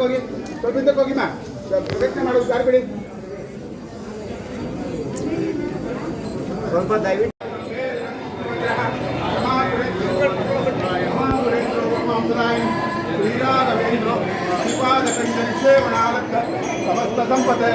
ಹೋಗಿ ಸ್ವಲ್ಪಿಂದಕ್ಕೆ ಹೋಗಿ ಮಾ ಪ್ರದಕ್ಷಿಣೆ ಮಾಡೋದು ಯಾರು ಬಿಡಿ ಸ್ವಲ್ಪ ದಯವಿಟ್ಟು ಶ್ರೀರಾಘವೇಂದ್ರ ಶ್ರೀಪಾದ ಕಂಠ ಸೇವನಾಲಕ್ಕ ಸಮಸ್ತ ಸಂಪತ್ತೆ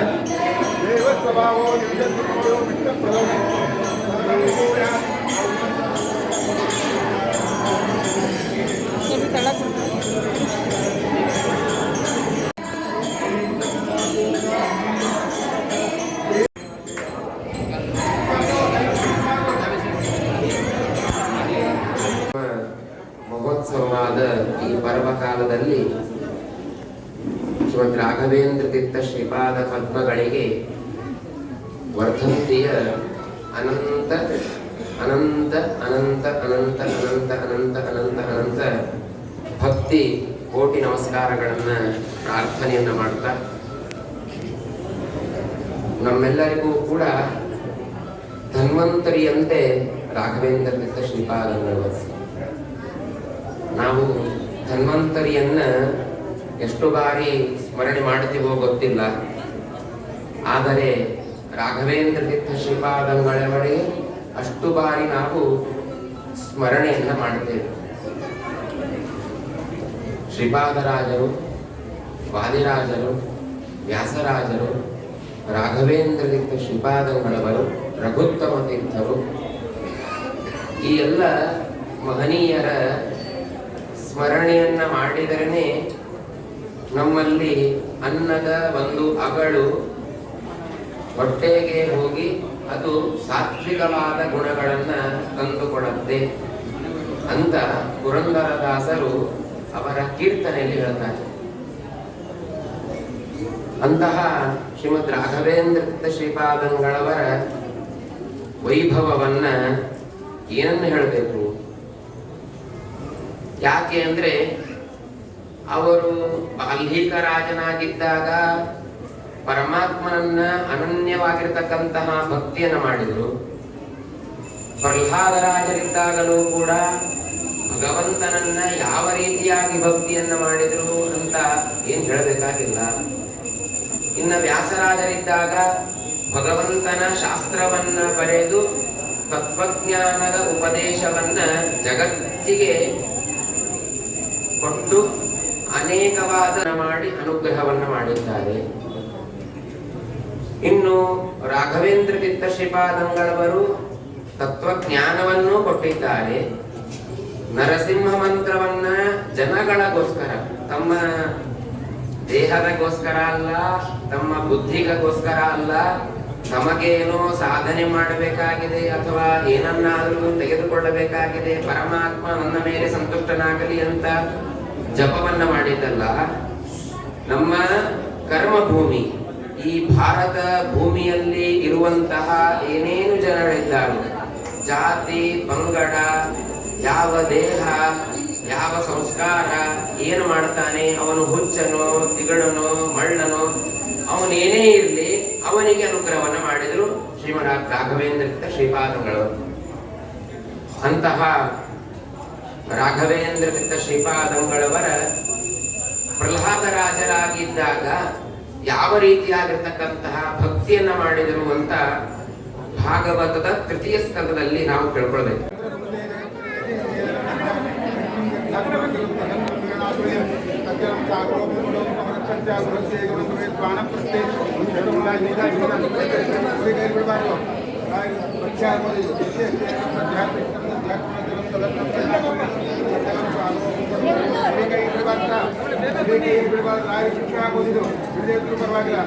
ಮಹೋತ್ಸವವಾದ ಈ ಪರ್ವಕಾಲದಲ್ಲಿ ಶ್ರೀಮದ್ ರಾಘವೇಂದ್ರ ತೀರ್ಥ ಶ್ರೀಪಾದ ಪದ್ಮಗಳಿಗೆ ವರ್ಧಂತಿಯ ಅನಂತ ಅನಂತ ಅನಂತ ಅನಂತ ಅನಂತ ಅನಂತ ಅನಂತ ಅನಂತ ಭಕ್ತಿ ಕೋಟಿ ನಮಸ್ಕಾರಗಳನ್ನ ಪ್ರಾರ್ಥನೆಯನ್ನ ಮಾಡ್ತಾ ನಮ್ಮೆಲ್ಲರಿಗೂ ಕೂಡ ಧನ್ವಂತರಿಯಂತೆ ರಾಘವೇಂದ್ರ ತೀರ್ಥ ಶ್ರೀಪಾದಗಳು ನಾವು ಧನ್ವಂತರಿಯನ್ನ ಎಷ್ಟು ಬಾರಿ ಸ್ಮರಣೆ ಮಾಡುತ್ತೀವೋ ಗೊತ್ತಿಲ್ಲ, ಆದರೆ ರಾಘವೇಂದ್ರ ತೀರ್ಥ ಶ್ರೀಪಾದಂಗಳವರೆಗೆ ಅಷ್ಟು ಬಾರಿ ನಾವು ಸ್ಮರಣೆಯನ್ನ ಮಾಡುತ್ತೇವೆ. ಶ್ರೀಪಾದರಾಜರು, ವಾದಿರಾಜರು, ವ್ಯಾಸರಾಜರು ರಾಘವೇಂದ್ರ ತೀರ್ಥ ಶ್ರೀಪಾದಂಗಳವರು ರಘುತ್ತಮ ತೀರ್ಥರು, ಈ ಎಲ್ಲ ಮಹನೀಯರ ಸ್ಮರಣೆಯನ್ನ ಮಾಡಿದರೇ ನಮ್ಮಲ್ಲಿ ಅನ್ನದ ಒಂದು ಅಗಳು ಹೊಟ್ಟೆಗೆ ಹೋಗಿ ಅದು ಸಾತ್ವಿಕವಾದ ಗುಣಗಳನ್ನ ತಂದುಕೊಡುತ್ತೆ ಅಂತ ಪುರಂದರದಾಸರು ಅವರ ಕೀರ್ತನೆಯಲ್ಲಿ ಹೇಳ್ತಾರೆ. ಅಂತಹ ಶ್ರೀಮದ್ ರಾಘವೇಂದ್ರ ಶ್ರೀಪಾದಂಗಳವರ ವೈಭವವನ್ನ ಏನನ್ನು ಹೇಳಬೇಕು? ಯಾಕೆ ಅಂದ್ರೆ ಅವರು ಬಾಲ್ಮೀಕ ರಾಜನಾಗಿದ್ದಾಗ ಪರಮಾತ್ಮನನ್ನ ಅನನ್ಯವಾಗಿರ್ತಕ್ಕಂತಹ ಭಕ್ತಿಯನ್ನ ಮಾಡಿದರು. ಪ್ರಹ್ಲಾದರಾಜರಿದ್ದಾಗಲೂ ಕೂಡ ಭಗವಂತನನ್ನ ಯಾವ ರೀತಿಯಾಗಿ ಭಕ್ತಿಯನ್ನ ಮಾಡಿದ್ರು ಅಂತ ಏನ್ ಹೇಳಬೇಕಾಗಿಲ್ಲ. ಇನ್ನ ವ್ಯಾಸರಾಜರಿದ್ದಾಗ ಭಗವಂತನ ಶಾಸ್ತ್ರವನ್ನ ಬರೆದು ತತ್ವಜ್ಞಾನದ ಉಪದೇಶವನ್ನ ಜಗತ್ತಿಗೆ ಕೊಟ್ಟು ಅನೇಕವಾದ ಮಾಡಿ ಅನುಗ್ರಹವನ್ನ ಮಾಡಿದ್ದಾರೆ. ಇನ್ನು ರಾಘವೇಂದ್ರ ಶ್ರೀಪಾದಂಗಳವರು ತತ್ವಜ್ಞಾನವನ್ನು ಕೊಟ್ಟಿದ್ದಾರೆ. ನರಸಿಂಹ ಮಂತ್ರವನ್ನ ಜನಗಳಗೋಸ್ಕರ, ತಮ್ಮ ದೇಹದಗೋಸ್ಕರ ಅಲ್ಲ, ತಮ್ಮ ಬುದ್ಧಿಗೋಸ್ಕರ ಅಲ್ಲ, ತಮಗೇನೋ ಸಾಧನೆ ಮಾಡಬೇಕಾಗಿದೆ ಅಥವಾ ಏನನ್ನಾದರೂ ತೆಗೆದುಕೊಳ್ಳಬೇಕಾಗಿದೆ, ಪರಮಾತ್ಮ ನನ್ನ ಮೇಲೆ ಸಂತುಷ್ಟನಾಗಲಿ ಅಂತ ಜಪವನ್ನ ಮಾಡಿದ್ದಲ್ಲ. ನಮ್ಮ ಕರ್ಮಭೂಮಿ ಈ ಭಾರತ ಭೂಮಿಯಲ್ಲಿ ಇರುವಂತಹ ಏನೇನು ಜನರಿದ್ದಾರೆ, ಜಾತಿ, ಪಂಗಡ, ಯಾವ ದೇಹ, ಯಾವ ಸಂಸ್ಕಾರ, ಏನು ಮಾಡ್ತಾನೆ, ಅವನು ಹುಚ್ಚನೋ ತಿಗಳನೋ ಮಳ್ಳನೋ ಅವನೇನೇ ಇರಲಿ, ಅವನಿಗೆ ಅನುಗ್ರಹವನ್ನು ಮಾಡಿದರು ಶ್ರೀಮಠ ರಾಘವೇಂದ್ರ ಶ್ರೀಪಾದಗಳು. ಅಂತಹ ರಾಘವೇಂದ್ರ ಶ್ರೀಪಾದಂಗಳವರ ಪ್ರಹ್ಲಾದರಾಜರಾಗಿದ್ದಾಗ ಯಾವ ರೀತಿಯಾಗಿರ್ತಕ್ಕಂತಹ ಭಕ್ತಿಯನ್ನ ಮಾಡಿದರು ಅಂತ ಭಾಗವತದ ತೃತೀಯ ಸ್ಕಂದದಲ್ಲಿ ನಾವು ತಿಳ್ಕೊಳ್ಬೇಕು. ಇದ್ರು ಪರವಾಗಿಲ್ಲ